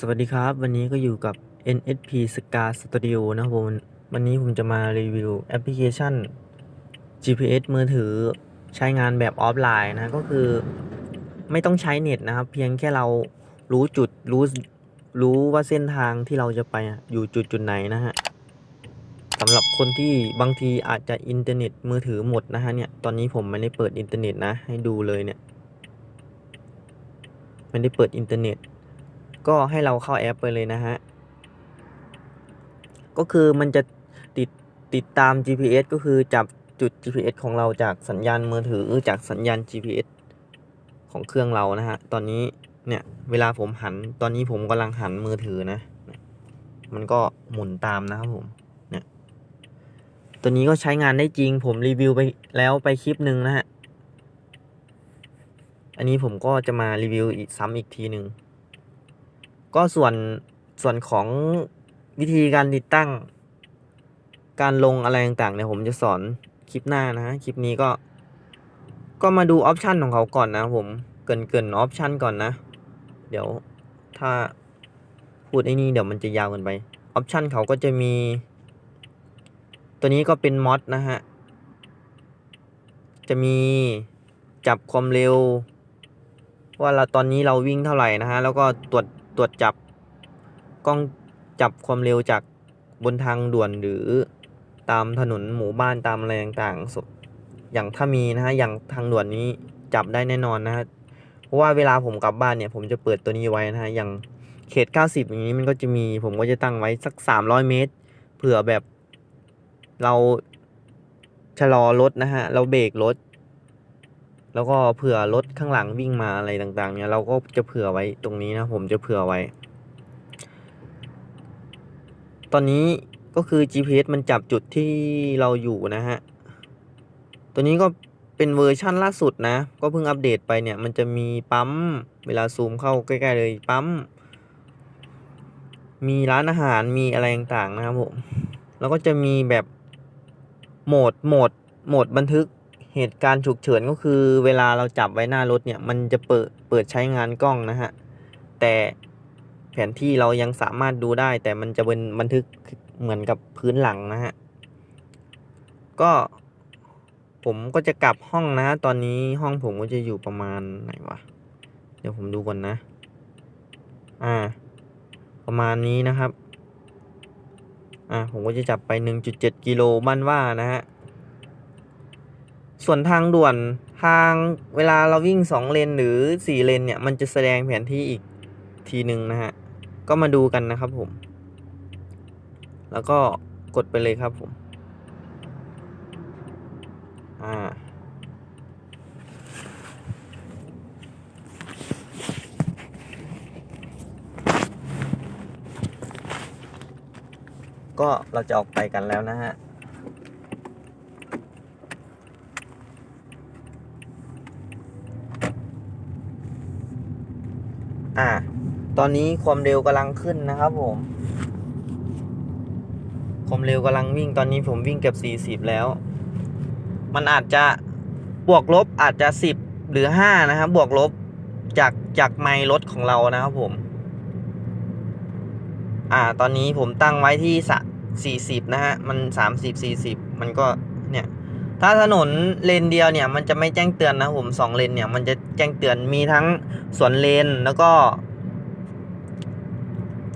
สวัสดีครับ วันนี้ก็อยู่กับ NSP Scar Studio นะครับผมวันนี้ผมจะมารีวิวแอปพลิเคชัน GPS มือถือใช้งานแบบออฟไลน์นะก็คือไม่ต้องใช้เน็ตนะครับ เพียงแค่เรารู้จุดรู้รู้ว่าเส้นทางที่เราจะไปอยู่จุดจุดไหนนะฮะสำหรับคนที่บางทีอาจจะอินเทอร์เน็ตมือถือหมดนะฮะเนี่ยตอนนี้ผมไม่ได้เปิดอินเทอร์เน็ตนะให้ดูเลยเนี่ยไม่ได้เปิดอินเทอร์เน็ต ก็ให้เราเข้าแอปไปเลยนะฮะ ก็คือมันจะติดติดตาม GPS ก็คือจับจุด GPS ของเราจากสัญญาณมือถือจากสัญญาณ GPS ของเครื่องเรานะฮะ ตอนนี้เนี่ยเวลาผมหัน ตอนนี้ผมกำลังหันมือถือนะ มันก็หมุนตามนะครับผมเนี่ยตัวนี้ก็ใช้งานได้จริง ผมรีวิวไปแล้วไปคลิปหนึ่งนะฮะ อันนี้ผมก็จะมารีวิวอีกซ้ำอีกทีหนึ่ง ก็ส่วนส่วนของวิธีการติดตั้ง การลงอะไรต่างๆเนี่ยผมจะสอนคลิปหน้านะฮะคลิปนี้ก็ ก็มาดูออปชันของเขาก่อนนะผมเกินเกินออปชันก่อนนะ เดี๋ยวถ้าพูดไอ้นี่เดี๋ยวมันจะยาวเกินไปออปชันเขาก็จะมี ตัวนี้ก็เป็นมอดนะฮะ จะมีจับความเร็ว ว่าเราตอนนี้เราวิ่งเท่าไหร่นะฮะ แล้วก็ตรวจ ตรวจจับกล้องจับความเร็วจากบนทางด่วนหรือตามถนนหมู่บ้านตามอะไรต่างๆ อย่างถ้ามีนะฮะ อย่างทางด่วนนี้จับได้แน่นอนนะฮะ เพราะว่าเวลาผมกลับบ้านเนี่ย ผมจะเปิดตัวนี้ไว้นะฮะ อย่างเขต 90 อย่างนี้มันก็จะมี ผมก็จะตั้งไว้สัก 300 เมตร เผื่อแบบเราชะลอรถนะฮะ เราเบรกรถ แล้วก็เผื่อรถข้างหลังวิ่งมาอะไรต่างๆ เนี่ยเราก็จะเผื่อไว้ตรงนี้นะผมจะเผื่อไว้ ตอนนี้ก็คือ GPS มันจับจุดที่เราอยู่นะฮะ ตัวนี้ก็เป็นเวอร์ชั่นล่าสุดนะ ก็เพิ่งอัปเดตไปเนี่ย มันจะมีปั๊ม เวลาซูมเข้าใกล้ๆเลยปั๊ม มีร้านอาหาร มีอะไรต่างๆนะครับผม แล้วก็จะมีแบบโหมด โหมด โหมดบันทึก เหตุการณ์ฉุกเฉินก็คือ เวลาเราจับไว้หน้ารถเนี่ย มันจะเปิดเปิดใช้งานกล้องนะฮะ แต่แผนที่เรายังสามารถดูได้ แต่มันจะเป็นบันทึกเหมือนกับพื้นหลังนะฮะ ก็ผมก็จะกลับห้องนะ ตอนนี้ห้องผมก็จะอยู่ประมาณไหนวะ เดี๋ยวผมดูก่อนนะ อ่า ประมาณนี้นะครับ อ่า ผมก็จะจับไป 1.7 กิโลบ้านว่านะฮะ ส่วนทางด่วนทางเวลาเราวิ่ง 2 เลนหรือ 4 เลนเนี่ย มันจะแสดงแผนที่อีกทีหนึ่งนะฮะ ก็มาดูกันนะครับผม แล้วก็กดไปเลยครับผม อ่า ก็เราจะออกไปกันแล้วนะฮะ อ่า ตอนนี้ความเร็วกำลังขึ้นนะครับผม ความเร็วกำลังวิ่งตอนนี้ผมวิ่งเกือบ40 แล้ว มันอาจจะบวกลบอาจจะ 10 หรือ 5 นะครับ บวกลบจากจากไมล์รถของเรานะครับผม อ่า ตอนนี้ผมตั้งไว้ที่สะ40 นะฮะ มัน 30 40 มันก็เนี่ย ถ้าถนนเลนเดียวเนี่ยมันจะไม่แจ้งเตือนนะผมสองเลนเนี่ยมันจะแจ้งเตือนมีทั้งสวนเลนแล้วก็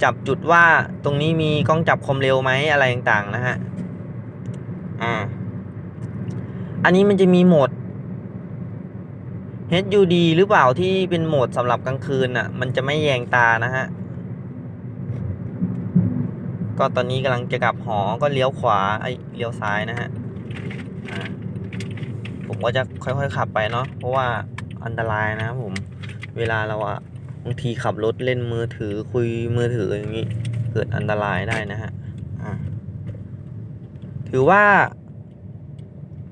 จับจุดว่าตรงนี้มีกล้องจับความเร็วไหมอะไรต่างๆนะฮะอ่าอันนี้มันจะมีโหมด HUD หรือเปล่าที่เป็นโหมดสำหรับกลางคืนอะ มันจะไม่แยงตานะฮะ ก็ตอนนี้กำลังจะกลับหอก็เลี้ยวขวาไอ้เลี้ยวซ้ายนะฮะ ผมก็จะค่อยๆขับไปเนาะเพราะว่าอันตรายนะครับผมเวลาเราอะบางทีขับรถเล่นมือถือคุยมือถืออย่างนี้เกิดอันตรายได้นะฮะถือว่า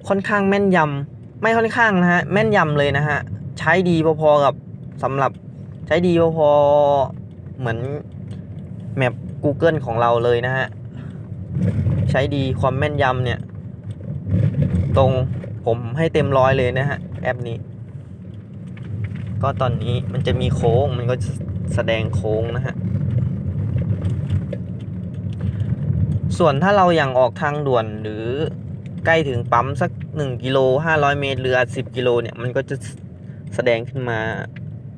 ค่อนข้างแม่นยำไม่ค่อนข้างนะฮะแม่นยำเลยนะฮะใช้ดีพอๆกับสำหรับใช้ดีพอๆเหมือนแมป Google ของเราเลยนะฮะใช้ดีความแม่นยำเนี่ย ตรง ผมให้เต็มร้อยเลยนะฮะ แอปนี้ ก็ตอนนี้มันจะมีโค้งมันก็แสดงโค้งนะฮะ ส่วนถ้าเราอย่างออกทางด่วนหรือใกล้ถึงปั๊มสัก 1กิโล500 เมตร หรือ 10 กิโลเนี่ย มันก็จะแสดงขึ้นมา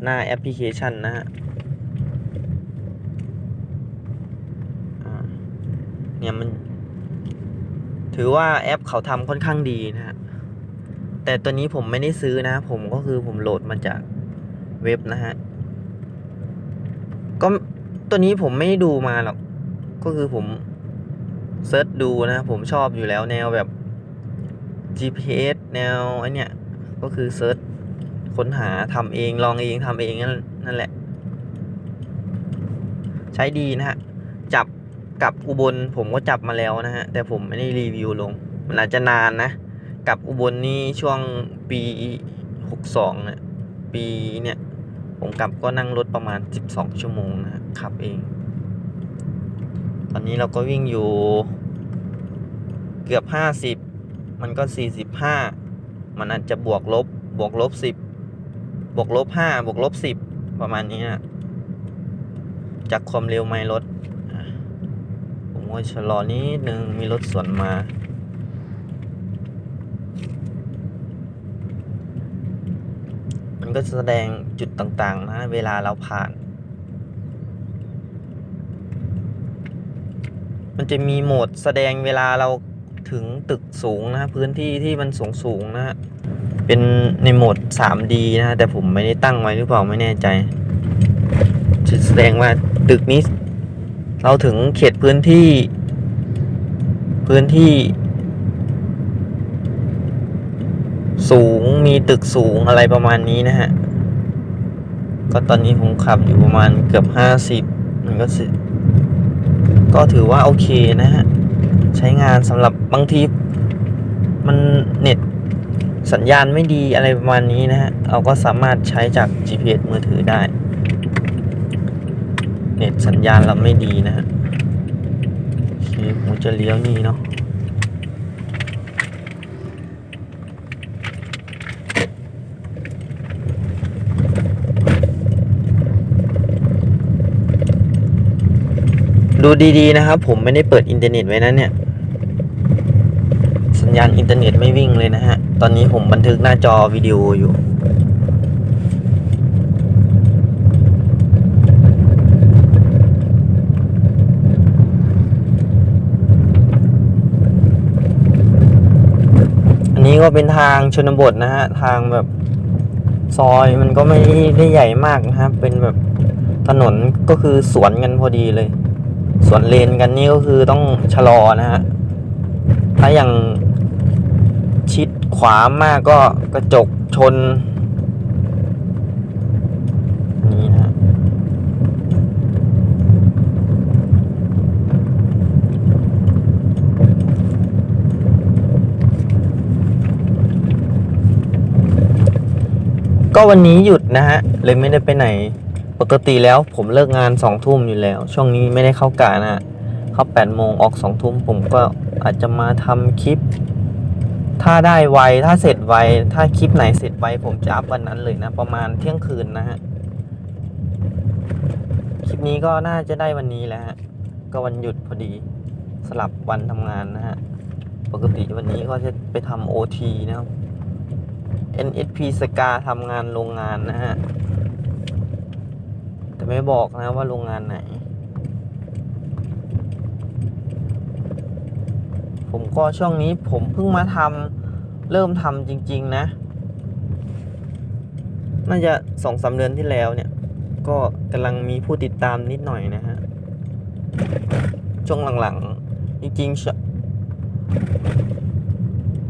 หน้าแอปพลิเคชันนะฮะเนี่ยมัน ถือว่าแอปเขาทำค่อนข้างดีนะฮะ แต่ตัวนี้ผมไม่ได้ซื้อนะ ผมก็คือผมโหลดมาจากเว็บนะฮะ ก็ตัวนี้ผมไม่ได้ดูมาหรอก ก็คือผมเซิร์ชดูนะผมชอบอยู่แล้วแนวแบบ GPS แนวไอเนี้ยก็คือเซิร์ชค้นหาทำเองลองเองทำเองนั่นนั่นแหละ ใช้ดีนะฮะ จับกับอุบลผมก็จับมาแล้วนะฮะ แต่ผมไม่ได้รีวิวลง มันอาจจะนานนะ กับอุบลนี่ช่วงปีหกสองนี่ยปีเนี่ยผมกลับก็นั่งรถประมาณสิบสองชั่วโมงนะขับเอง ตอนนี้เราก็วิ่งอยู่เกือบห้าสิบมันก็สี่สิบห้ามันอาจจะบวกลบบวกลบสิบบวกลบห้าบวกลบสิบประมาณนี้นะจากความเร็วไม่รถอะผมก็ชะลอนิดนึงมีรถสวนมา มัน ก็แสดงจุดต่าง ๆ นะ เวลาเราผ่าน มันจะมีโหมดแสดงเวลาเราถึงตึกสูงนะ พื้นที่ที่มันสูงสูงๆนะ เป็นในโหมด 3D นะ แต่ผมไม่ได้ตั้งไว้หรือเปล่าไม่แน่ใจ จะแสดงว่าตึกนี้ เราถึงเขตพื้นที่ พื้นที่ สูงมีตึกสูงอะไรประมาณนี้นะฮะ ก็ตอนนี้ผมขับอยู่ประมาณเกือบห้าสิบมันก็สิก็ถือว่าโอเคนะฮะ ใช้งานสำหรับบางทีมันเน็ตสัญญาณไม่ดีอะไรประมาณนี้นะฮะ เราก็สามารถใช้จาก GPS มือถือได้ เน็ตสัญญาณเราไม่ดีนะฮะโอเคผมจะเลี้ยวนี่เนาะ ดูดีๆนะครับ ผมไม่ได้เปิดอินเทอร์เน็ตไว้นะเนี่ย สัญญาณอินเทอร์เน็ตไม่วิ่งเลยนะฮะ ตอนนี้ผมบันทึกหน้าจอวิดีโออยู่อันนี้ก็เป็นทางชนบทนะฮะ ทางแบบซอยมันก็ไม่ได้ใหญ่มากนะครับ เป็นแบบถนนก็คือสวนกันพอดีเลย สวนเลนกันนี่ก็คือต้องชะลอนะฮะ ถ้าอย่างชิดขวามากก็กระจกชน นี่นะฮะก็วันนี้หยุดนะฮะ เลยไม่ได้ไปไหน ปกติแล้วผมเลิกงานสองทุ่มอยู่แล้ว ช่วงนี้ไม่ได้เข้ากะนะเข้าแปดโมงออกสองทุ่มผมก็อาจจะมาทำคลิป ถ้าได้ไวถ้าเสร็จไวถ้าคลิปไหนเสร็จไวผมจะอัพวันนั้นเลยนะ ประมาณเที่ยงคืนนะฮะคลิปนี้ก็น่าจะได้วันนี้แหล้วฮะก็วันหยุดพอดีสลับวันทำงานนะฮะปกติวันนี้ก็จะไปทำโอทีนะครับ NSP สกาทำงานโรงงานนะฮะ แต่ไม่บอกนะว่าโรงงานไหน ผมก็ช่วงนี้ผมเพิ่งมาทำเริ่มทำจริง ๆ นะ น่าจะสองสาเดือนที่แล้วเนี่ย ก็กำลังมีผู้ติดตามนิดหน่อยนะฮะ ช่วงหลังๆ จริงๆ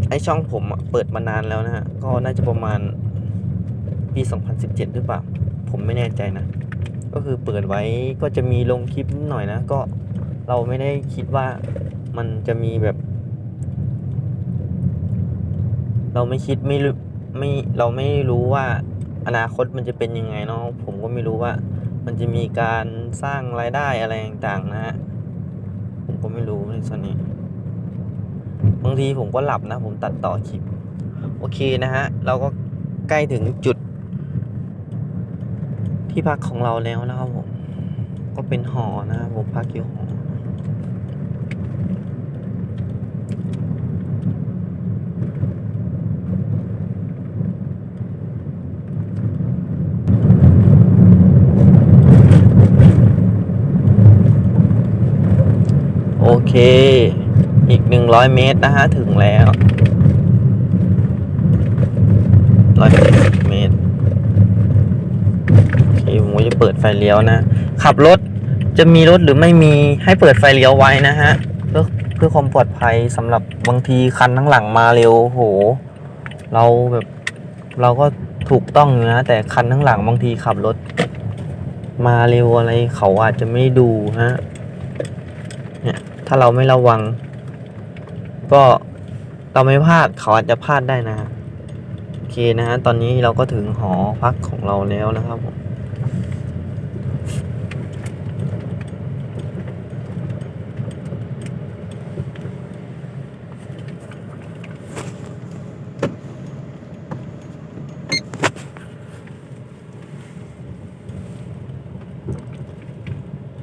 ไอช่องผมเปิดมานานแล้วนะฮะ ก็น่าจะประมาณปี 2017 หรือเปล่า ผมไม่แน่ใจนะ ก็คือเปิดไว้ก็จะมีลงคลิปนิดหน่อยนะ ก็เราไม่ได้คิดว่ามันจะมีแบบ เราไม่คิดไม่รู้ไม่เราไม่รู้ว่าอนาคตมันจะเป็นยังไงเนาะผมก็ไม่รู้ว่า มันจะมีการสร้างรายได้อะไรต่างๆนะฮะผมก็ไม่รู้ในส่วนนี้บางทีผมก็หลับนะ ผมตัดต่อคลิป โอเคนะฮะ เราก็ใกล้ถึงจุด ที่พักของเราแล้วนะครับผม ก็เป็นหอนะครับผมพักอยู่หอโอเค อีกหนึ่งร้อยเมตรนะฮะ ถึงแล้วร้อยเมตร จะเปิดไฟเลี้ยวนะ ขับรถจะมีรถหรือไม่มีให้เปิดไฟเลี้ยวไว้นะฮะเพื่อเพื่อความปลอดภัยสำหรับบางทีคันข้างหลังมาเร็วโห เราแบบเราก็ถูกต้องนะ แต่คันข้างหลังบางทีขับรถ มาเร็วอะไรเขาอาจจะไม่ดูฮะเนี่ยถ้าเราไม่ระวัง ก็เราไม่พลาดเขาอาจจะพลาดได้นะโอเคนะฮะตอนนี้เราก็ถึงหอพักของเราแล้วนะครับผม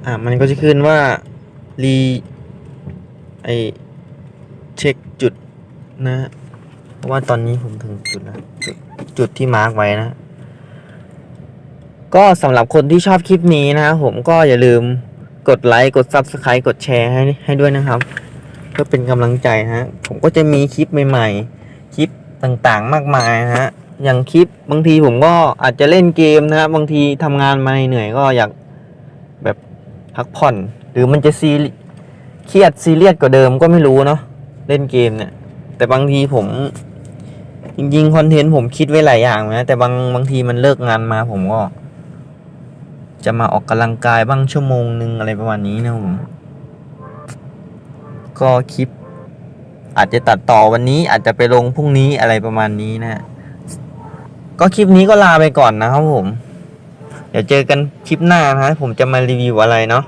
อ่า มันก็จะขึ้นว่ารีไอเช็คจุดนะฮะเพราะว่าตอนนี้ผมถึงจุดนะจุดจุดที่มาร์กไว้นะ ก็สำหรับคนที่ชอบคลิปนี้นะครับผมก็อย่าลืมกดไลค์กด Subscribe กดแชร์ให้ให้ด้วยนะครับเพื่อเป็นกำลังใจนะฮะ ผมก็จะมีคลิปใหม่ ๆ คลิปต่างๆมากมายนะฮะอย่างคลิปบางทีผมก็อาจจะเล่นเกมนะครับ บางทีทำงานมาเหนื่อยก็อยาก พักผ่อน หรือมันจะซีเรีเครียดซีเรียสกว่าเดิมก็ไม่รู้เนาะเล่นเกมเนี่ย แต่บางทีผม จริงๆคอนเทนต์ผมคิดไว้หลายอย่างนะ แต่บางบางทีมันเลิกงานมาผมก็ จะมาออกกำลังกายบ้างชั่วโมงหนึ่งอะไรประมาณนี้นะผมก็คลิป อาจจะตัดต่อวันนี้อาจจะไปลงพรุ่งนี้อะไรประมาณนี้นะ ก็คลิปนี้ก็ลาไปก่อนนะครับผม เดี๋ยวเจอกันคลิปหน้านะฮะผมจะมารีวิวอะไรเนาะ